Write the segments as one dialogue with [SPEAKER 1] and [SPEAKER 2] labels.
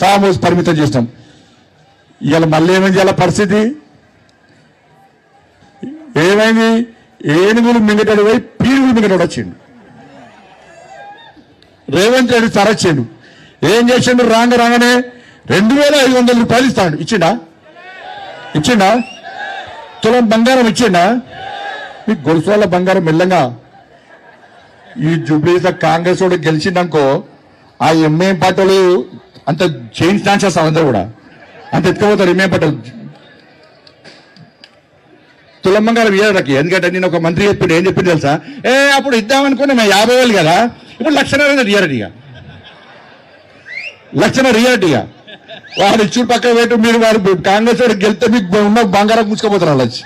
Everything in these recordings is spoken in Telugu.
[SPEAKER 1] ఫామ్ హౌస్ పరిమితం చేసినాం. ఇవాళ మళ్ళీ ఏమైంది? చేయాల పరిస్థితి? ఏమైంది? ఏనుగులు మింగటాడు పోయి పీనుగులు మింగటాడు వచ్చిండు. రేవంత్ రెడ్డి తరచ్చిండు ఏం చేసిండు? రాంగ రాగానే రెండు వేల ఐదు వందల రూపాయలు ఇస్తాడు. ఇచ్చిండా? ఇచ్చిండా? తులం బంగారం ఇచ్చిండా? ఈ గొలుసు వాళ్ళ బంగారం మెల్లంగా. ఈ జూబ్లీస్ కాంగ్రెస్ వాడు గెలిచిందనుకో ఆ ఎంఏ పార్టీలు అంత చేంజ్ డాన్సర్స్ అందరూ కూడా. అంత ఎత్తుకుపోతారు ఎంఏ పాటలు తులం బంగారం ఇయ్యడానికి ఎందుకంటే నేను ఒక మంత్రి చెప్పిండు. ఏం చెప్పింది తెలుసా? ఏ అప్పుడు ఇద్దామనుకుని మేము యాభై వేలు కదా. ఇప్పుడు లక్షన్నర రియాలిటీగా లక్షణ రియాలిటీగా ఇక. వాడు ఇచ్చి పక్కన పెట్టు మీరు వాడు కాంగ్రెస్ వాడు గెలితే మీకు ఉన్న బంగారం ముచ్చుకోపోతారు వాళ్ళు వచ్చి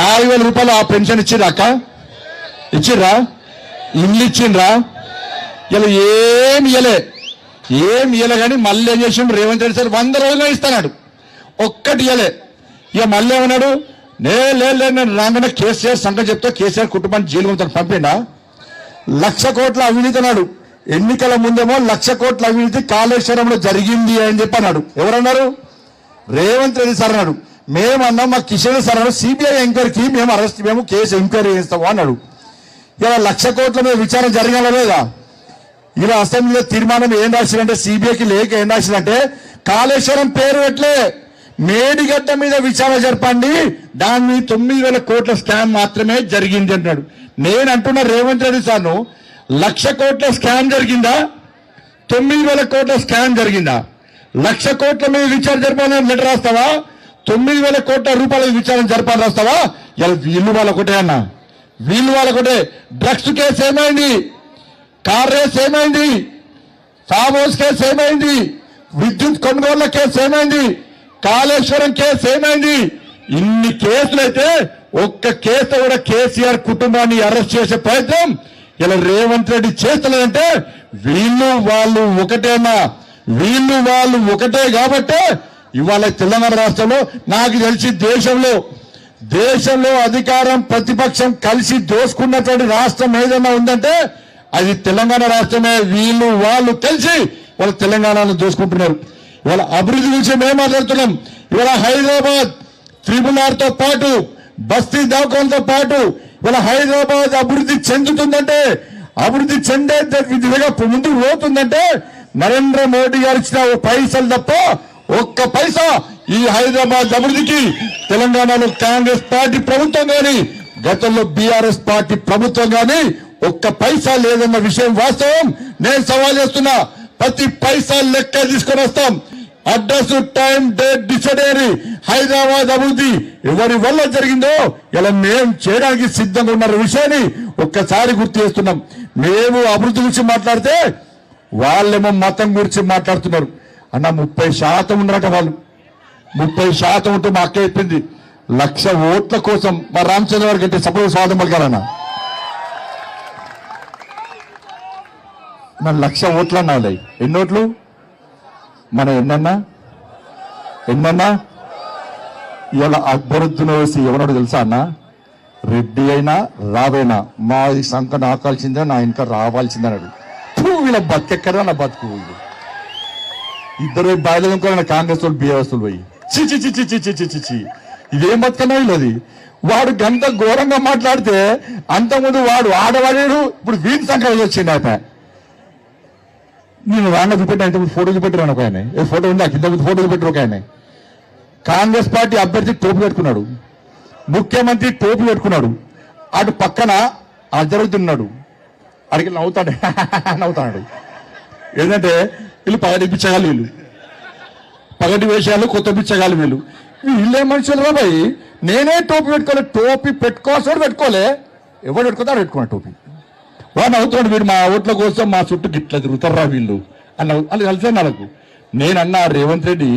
[SPEAKER 1] నాలుగు వేల రూపాయలు ఆ పెన్షన్ ఇచ్చిర్రా అక్క? ఇచ్చిర్రా? ఇల్లు ఇచ్చిండ్రా ఇలా ఏం ఇయ్యలే. ఏం ఇయ్యలే కానీ మళ్ళీ ఏం చేసిండు? రేవంత్ రెడ్డి సార్ వంద రోజులు ఇస్తాడు. ఒక్కటి ఇయ్యలే. ఇక మళ్ళీ ఏమన్నాడు? నే లే నేను రాగానే కేసీఆర్ సంగతి చెప్తా కేసీఆర్ కుటుంబాన్ని జైలు పంపుతాను పంపిండా? లక్ష కోట్ల అవినీతి అన్నాడు. ఎన్నికల ముందేమో లక్ష కోట్ల అవినీతి కాళేశ్వరంలో జరిగింది అని చెప్పి అన్నాడు. ఎవరన్నారు? రేవంత్ రెడ్డి సార్ అన్నాడు. మేమన్నాం మా కిషన్ సార్ అన్నాడు సిబిఐ ఎంక్వైరీకి మేము అరెస్ట్ మేము కేసు ఎంక్వైరీ చేస్తాము అన్నాడు. ఇలా లక్ష కోట్ల మీద విచారణ జరగాల లేదా? ఇలా అసెంబ్లీలో తీర్మానం ఏం రాసిందంటే సిబిఐకి లేక ఏం రాసిందంటే కాళేశ్వరం పేరు ఎట్లే? మేడిగడ్డ మీద విచారణ జరపండి. దాని మీద తొమ్మిది వేల కోట్ల స్కామ్ మాత్రమే జరిగింది అంటున్నాడు. నేను అంటున్న రేవంత్ రెడ్డి సార్ను లక్ష కోట్ల స్కామ్ జరిగిందా? తొమ్మిది వేల కోట్ల స్కామ్ జరిగిందా? లక్ష కోట్ల మీద విచారణ జరపాలని లెటర్ రాస్తావా? తొమ్మిది వేల కోట్ల రూపాయల విచారణ జరపాలని రాస్తావా? ఇలా వీళ్ళు వాళ్ళ ఒకటే అన్న. వీళ్ళు వాళ్ళ ఒకటే డ్రగ్స్ కేసు ఏమైంది? కార్ రేస్ ఏమైంది? ఫామ్ హౌస్ కేసు ఏమైంది? విద్యుత్ కొనుగోళ్ళ కేసు ఏమైంది? కాళేశ్వరం కేసు ఏమైంది? ఇన్ని కేసులైతే ఒక్క కేసు కూడా కేసీఆర్ కుటుంబాన్ని అరెస్ట్ చేసే ప్రయత్నం ఇలా రేవంత్ రెడ్డి చేస్తలేదంటే వీళ్ళు వాళ్ళు ఒకటేనా? వీళ్ళు వాళ్ళు ఒకటే కాబట్టి ఇవాళ తెలంగాణ రాష్ట్రంలో నాకు తెలిసి దేశంలో దేశంలో అధికారం ప్రతిపక్షం కలిసి దోసుకున్నటువంటి రాష్ట్రం ఏదైనా ఉందంటే అది తెలంగాణ రాష్ట్రమే వీళ్ళు వాళ్ళు కలిసి వాళ్ళ తెలంగాణను దోసుకుంటున్నారు ఇవాళ అభివృద్ధి గురించి మేము మాట్లాడుతున్నాం. ఇవాళ హైదరాబాద్ త్రిబుల్ ఆర్తో పాటు బస్తీ దవాఖానతో పాటు ఇవాళ హైదరాబాద్ అభివృద్ధి చెందుతుందంటే అభివృద్ధి చెందే విధంగా ముందుకు పోతుందంటే నరేంద్ర మోడీ గారు ఇచ్చిన ఓ పైసలు తప్ప ఒక్క పైసా ఈ హైదరాబాద్ అభివృద్ధికి తెలంగాణలో కాంగ్రెస్ పార్టీ ప్రభుత్వం కానీ గతంలో బీఆర్ఎస్ పార్టీ ప్రభుత్వం కానీ ఒక్క పైసా లేదన్న విషయం వాస్తవం. నేను సవాల్ చేస్తున్నా ప్రతి పైసా లెక్క తీసుకొని వస్తాం. అడ్రస్ టైం డేట్ డిసైడరీ హైదరాబాద్ అభివృద్ధి ఎవరి వల్ల జరిగిందో ఇలా మేము చేయడానికి సిద్ధంగా ఉన్న విషయాన్ని ఒక్కసారి గుర్తు చేస్తున్నాం. మేము అభివృద్ధి గురించి మాట్లాడితే వాళ్ళేమో మతం గురించి మాట్లాడుతున్నారు. అన్న ముప్పై శాతం ఉన్నారట వాళ్ళు. ముప్పై శాతం ఉంటే మా అక్క చెప్పింది లక్ష ఓట్ల కోసం మా రామచంద్ర గారికి అంటే సపోజ్ స్వాగతం పలికారన్నా మన లక్ష ఓట్లు అన్నా ఎన్నోట్లు మన ఎన్నన్నా? ఎన్నన్నా? ఇవాళ అక్బరుద్దీన్ వేసి ఎవరో తెలుసా అన్న? రెడ్డి అయినా రావైనా. మా సంక నాకాల్సిందే నా ఇంకా రావాల్సిందే అన్నాడు వీళ్ళ బతికెక్కడా నా బతుకు? ఇద్దరు బాధ్యత కాంగ్రెస్ వాళ్ళు బీఆర్ఎస్ పోయి. చిచి చిచి చిచి చిచి చి ఇదేం బతుకన్నా వీళ్ళది? వాడు గంత ఘోరంగా మాట్లాడితే అంతకుముందు వాడు ఆడవాడాడు ఇప్పుడు వీధి సంక్రాంతి వచ్చింది అయితే నేను రాంగ చూపెట్టా ఇంతకుముందు ఫోటో చూపెట్టాను ఒక ఆయన ఏ ఫోటో ఉందా? ఇంతకుముందు ఫోటో చూపెట్టారు ఒక ఆయన కాంగ్రెస్ పార్టీ అభ్యర్థి టోపీ పెట్టుకున్నాడు ముఖ్యమంత్రి టోపీ పెట్టుకున్నాడు అటు పక్కన అజరుద్దున్నాడు అడిగి నవ్వుతాడు. నవ్వుతాడు. ఏంటంటే వీళ్ళు పగటి పిచ్చగాలి వీళ్ళు. పగటి వేషాలు కొత్త పిచ్చగాలి వీళ్ళు. వీళ్ళే మనుషులు రా నేనే టోపీ పెట్టుకోలే టోపీ పెట్టుకోవాల్సి పెట్టుకోలే. ఎవరు పెట్టుకుంటారు పెట్టుకున్నా టోపీ. వాడు అవుతాడు వీడు మా ఓట్ల కోసం మా చుట్టూ గిట్ల తిరుగుతారా వీళ్ళు? అని నవ్వు- కలిసే నాకు నేనన్నా రేవంత్ రెడ్డి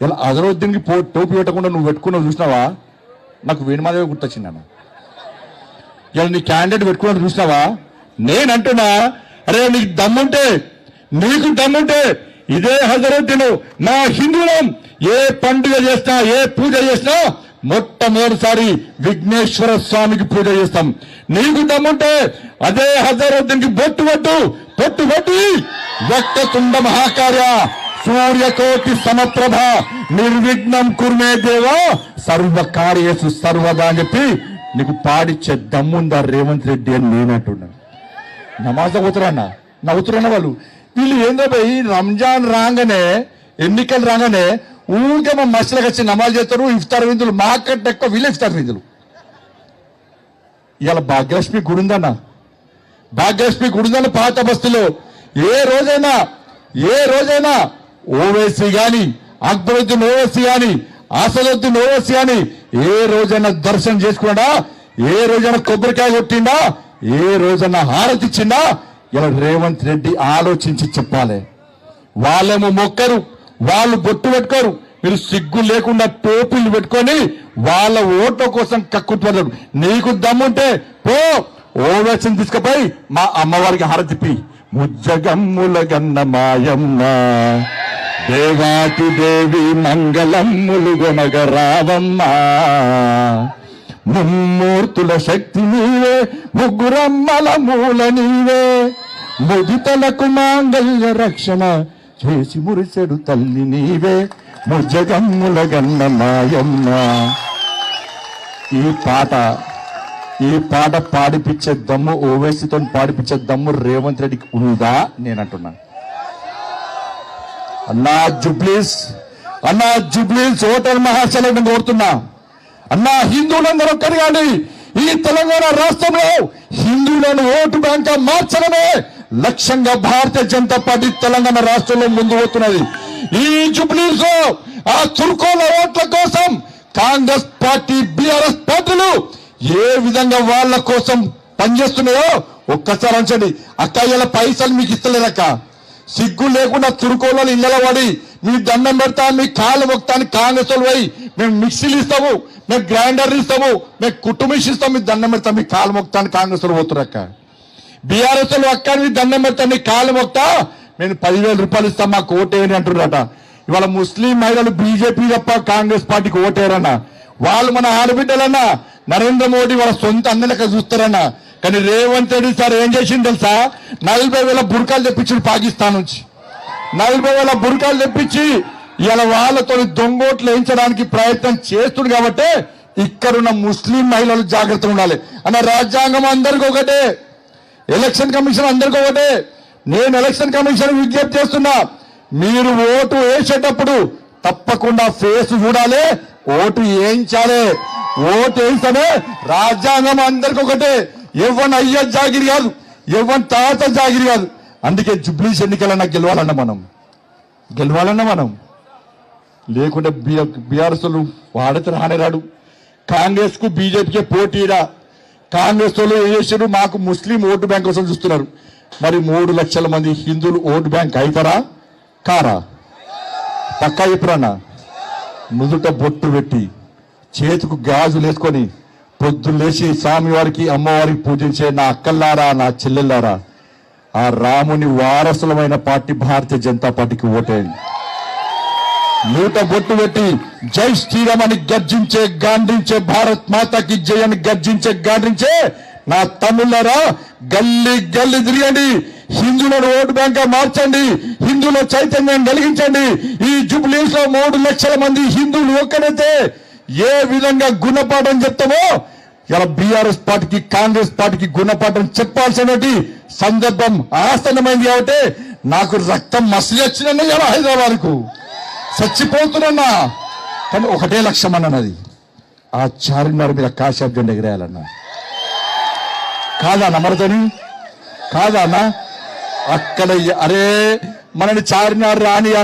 [SPEAKER 1] ఇలా అజరుద్దీన్కి పో టోపీ పెట్టకుండా నువ్వు పెట్టుకున్నావు చూసినావా? నాకు వేణుమాదేవి గుర్తొచ్చింది అన్న. ఇలా నీ క్యాండిడేట్ పెట్టుకున్నాడు చూసినావా? నేనంటున్నా అరే నీకు దమ్ముంటే నీకు దమ్ముంటే ఇదే హజరత్తును నా హిందువులం ఏ పండుగ చేసినా ఏ పూజ చేసినా మొట్టమొదటిసారి విఘ్నేశ్వర స్వామికి పూజ చేస్తాం. నీకు దమ్ముంటే అదే హజరత్తునికి బొట్టు పట్టు పొట్టు పెట్టి. వక్రతుండ మహాకార్య సూర్యకోటి సమప్రభ నిర్విఘ్నం కుర్మే దేవా సర్వ కార్యేసు సర్వదా అని చెప్పి నీకు పాడిచ్చే దమ్ముందా రేవంత్ రెడ్డి అని నేనంటున్నాను నమాజ్ అవుతురన్న నవ్వుతురన్న వాళ్ళు? వీళ్ళు ఏందో పోయి రంజాన్ రాగానే ఎన్నికలు రాగానే ఊరికే మా మసలకు వచ్చి నమాజ్ చేస్తారు ఇఫ్తార్ విందులు మాకంటే ఎక్కువ వీళ్ళు ఇఫ్తార్ విందులు. ఇవాళ భాగ్యలక్ష్మి గుడి ఉందన్న. భాగ్యలక్ష్మి గుడి ఉందన్న పాత బస్తీలో. ఏ రోజైనా ఏ రోజైనా ఓవైసీ గాని అక్బరుద్దీన్ ఓవైసీ గాని అసదుద్దీన్ ఓవైసీ గాని ఏ రోజైనా దర్శనం చేసుకున్నాడా? ఏ రోజైనా కొబ్బరికాయ కొట్టిండా? ఏ రోజైనా హారతి ఇచ్చిండా? ఇలా రేవంత్ రెడ్డి ఆలోచించి చెప్పాలి. వాళ్ళేమో మొక్కరు. వాళ్ళు బొట్టు పెట్టుకోరు. మీరు సిగ్గు లేకుండా టోపీలు పెట్టుకొని వాళ్ళ ఓట్ల కోసం కక్కుతున్నారు నీకు దమ్ముంటే పో ఓవేషన్ తీసుకుపోయి మా అమ్మవారికి హారతిప్పి ముజ్జగమ్ముల గన్న మాయమ్మ దేవాతి దేవి మంగళమ్ములు గొనగ రావమ్మ. ముమ్మూర్తుల శక్తి నీవే ముగ్గురమ్మల మూల నీవే. ముదితలకు మాంగళ్య రక్షణ చేసి మురిసెడు తల్లి నీవే ముజగమ్ముల గన్న మాయమ్మ. ఈ పాట ఈ పాట పాడిపించే దమ్ము ఓవైసీతో పాడిపించే దమ్ము రేవంత్ రెడ్డికి ఉందా? నేను అంటున్నాను అన్నా జుబ్లీస్ అన్నా జుబ్లీస్ ఓటర్ మహాశలను కోరుతున్నా. అన్నా హిందువులందరూ ఒక్కరిగాని ఈ తెలంగాణ రాష్ట్రంలో హిందువులను ఓటు బ్యాంక్ మార్చడమే లక్ష్యంగా భారతీయ జనతా పార్టీ తెలంగాణ రాష్ట్రంలో ముందు పోతున్నది. ఈ జుబ్లీస్ ఆ చురుకోల ఓట్ల కోసం కాంగ్రెస్ పార్టీ బీఆర్ఎస్ పార్టీలు ఏ విధంగా వాళ్ళ కోసం పనిచేస్తున్నాయో ఒక్కసారి అంచండి. అక్క ఇలా పైసలు మీకు ఇస్తలేదక్క సిగ్గు లేకుండా చురుకోలలో ఇళ్ళలో పడి మీ దండం పెడతా మీ కాళ్ళు మొక్తానికి కాంగ్రెస్ వాళ్ళు పోయి మేము మిక్సీలు ఇస్తాము మేము గ్రైండర్లు ఇస్తాము మేము కుటుంబ ఇస్తాం మీ దండం పెడతాం మీ కాళ్ళు మొక్తానికి కాంగ్రెస్ వాళ్ళు పోతురక్క బీఆర్ఎస్ వాళ్ళు దండం పెడతా కాలు మొక్తా. నేను పదివేల రూపాయలు ఇస్తాం మాకు ఓటేయని అంటున్నారట. ఇవాళ ముస్లిం మహిళలు బీజేపీ తప్ప కాంగ్రెస్ పార్టీకి ఓటేయరన్న. వాళ్ళు మన ఆడబిడ్డలన్న. నరేంద్ర మోడీ వాళ్ళ సొంత అందరిక చూస్తారన్న. కానీ రేవంత్ రెడ్డి సార్ ఏం చేసింది తెలుసా? నలభై వేల బురకాలు తెప్పించాడు పాకిస్తాన్ నుంచి. నలభై వేల బురకాలు తెప్పించి ఇలా వాళ్ళతో దొంగోట్లు వేయించడానికి ప్రయత్నం చేస్తుంది కాబట్టి ఇక్కడున్న ముస్లిం మహిళలు జాగ్రత్తగా ఉండాలి. అన్న రాజ్యాంగం అందరికి ఒకటే. ఎలక్షన్ కమిషన్ అందరికీ ఒకటే. నేను ఎలక్షన్ కమిషన్ విజ్ఞప్తి చేస్తున్నా మీరు ఓటు వేసేటప్పుడు తప్పకుండా ఫేస్ చూడాలి ఓటు వేయించాలి ఓటు వేయిస్తేనే రాజ్యాంగం అందరికి ఒకటే. ఎవరి అయ్య జాగిరి కాదు ఎవరి తాత జాగిరి కాదు. అందుకే జుబ్లీస్ ఎన్నికలన్నా గెలవాలన్న మనం. గెలవాలన్న మనం. లేకుంటే బీఆర్ఎస్ వాడితే రానేరాడు కాంగ్రెస్కు బీజేపీకి పోటీరా. కాంగ్రెస్ వాళ్ళు ఏం చేశారు? మాకు ముస్లిం ఓటు బ్యాంక్ కోసం చూస్తున్నారు. మరి మూడు లక్షల మంది హిందువులు ఓటు బ్యాంక్ అవుతారా కారా? పక్కా చెప్పురన్నా నుదుట బొట్టు పెట్టి చేతికి గాజులు వేసుకొని పొద్దున్న లేచి స్వామివారికి అమ్మవారికి పూజించే నా అక్కల్లారా నా చెల్లెల్లారా? ఆ రాముని వారసులమైన పార్టీ భారతీయ జనతా పార్టీకి ఓటేయండి. నూట బొట్టు పెట్టి జై శ్రీరామ్ అని గర్జించే గాంధించే భారత్ మాతకి జై అని గర్జించే గాంధించే నా తమ్ముళ్ళారా గల్లి గల్లి తిరగండి. హిందువులను ఓటు బ్యాంక్ మార్చండి. హిందువుల చైతన్యం కలిగించండి ఈ జూబ్లీస్లో మూడు లక్షల మంది హిందువులు ఒక్కడైతే ఏ విధంగా గుణపాఠం చెప్తామో ఇలా బీఆర్ఎస్ పార్టీకి కాంగ్రెస్ పార్టీకి గుణపాఠం చెప్పాల్సినటువంటి సందర్భం ఆసన్నమైంది కాబట్టి నాకు రక్తం మసిలి వచ్చిన ఇలా హైదరాబాద్కు చచ్చిపోతున్నా కానీ ఒకటే లక్ష్యం అన్నది. ఆ చార్మినార్ మీద కాశాబ్ జెండా ఎగిరేయాలన్నా. కాదా నమ్మరతని కాదా అన్న? అక్కడ అరే మనని చార్మినార్ రాని